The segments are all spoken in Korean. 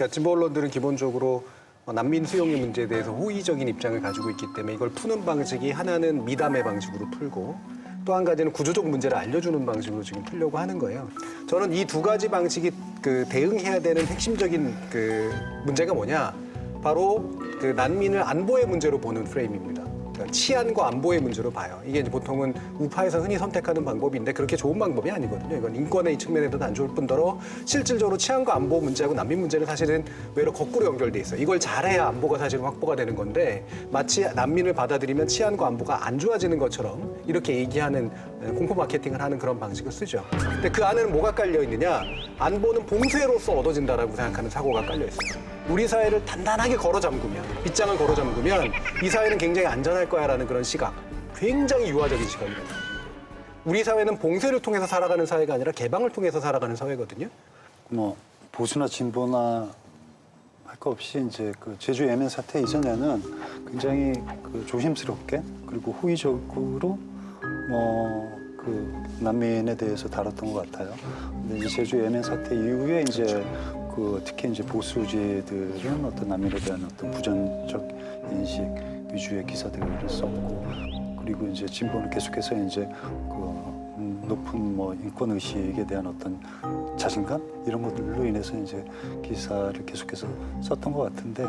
그러니까 진보 언론들은 기본적으로 어, 난민 수용의 문제에 대해서 호의적인 입장을 가지고 있기 때문에 이걸 푸는 방식이 하나는 미담의 방식으로 풀고 또 한 가지는 구조적 문제를 알려주는 방식으로 지금 풀려고 하는 거예요. 저는 이 두 가지 방식이 그 대응해야 되는 핵심적인 그 문제가 뭐냐? 바로 그 난민을 안보의 문제로 보는 프레임입니다. 그러니까 치안과 안보의 문제로 봐요. 이게 보통은 우파에서 흔히 선택하는 방법인데 그렇게 좋은 방법이 아니거든요. 이건 인권의 측면에서도 안 좋을 뿐더러 실질적으로 치안과 안보 문제하고 난민 문제는 사실은 외로 거꾸로 연결돼 있어요. 이걸 잘해야 안보가 사실은 확보가 되는 건데 마치 난민을 받아들이면 치안과 안보가 안 좋아지는 것처럼 이렇게 얘기하는 공포 마케팅을 하는 그런 방식을 쓰죠. 근데 그 안에는 뭐가 깔려 있느냐? 안보는 봉쇄로서 얻어진다라고 생각하는 사고가 깔려 있어요. 우리 사회를 단단하게 걸어 잠그면 빗장을 걸어 잠그면 이 사회는 굉장히 안전할 거야라는 그런 시각 굉장히 유화적인 시각이거든요. 우리 사회는 봉쇄를 통해서 살아가는 사회가 아니라 개방을 통해서 살아가는 사회거든요. 뭐 보수나 진보나 할 거 없이 이제 그 제주 예멘 사태 이전에는 굉장히 그 조심스럽게 그리고 호의적으로 뭐 그 난민에 대해서 다뤘던 것 같아요. 근데 제주 예멘 사태 이후에 이제 그 특히 이제 보수지들은 어떤 난민에 대한 어떤 부정적 인식 위주의 기사들을 썼고 그리고 이제 진보는 계속해서 이제 그 음, 높은 뭐 인권 의식에 대한 어떤 자신감 이런 것들로 인해서 이제 기사를 계속해서 썼던 것 같은데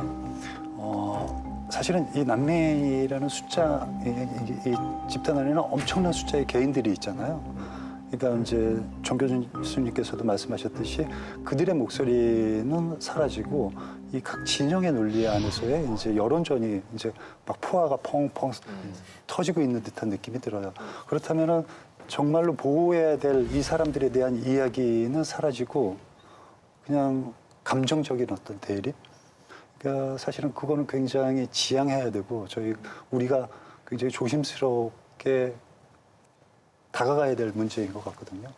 어 사실은 이 난민이라는 숫자 이, 이- 이 집단 안에는 엄청난 숫자의 개인들이 있잖아요. 그러니까 이제 정교준 교수님께서도 말씀하셨듯이 그들의 목소리는 사라지고 이 각 진영의 논리 안에서의 이제 여론전이 이제 막 포화가 펑펑 터지고 있는 듯한 느낌이 들어요. 그렇다면은 정말로 보호해야 될 이 사람들에 대한 이야기는 사라지고 그냥 감정적인 어떤 대립. 그러니까 사실은 그거는 굉장히 지양해야 되고 저희 우리가 굉장히 조심스럽게 다가가야 될 문제인 것 같거든요.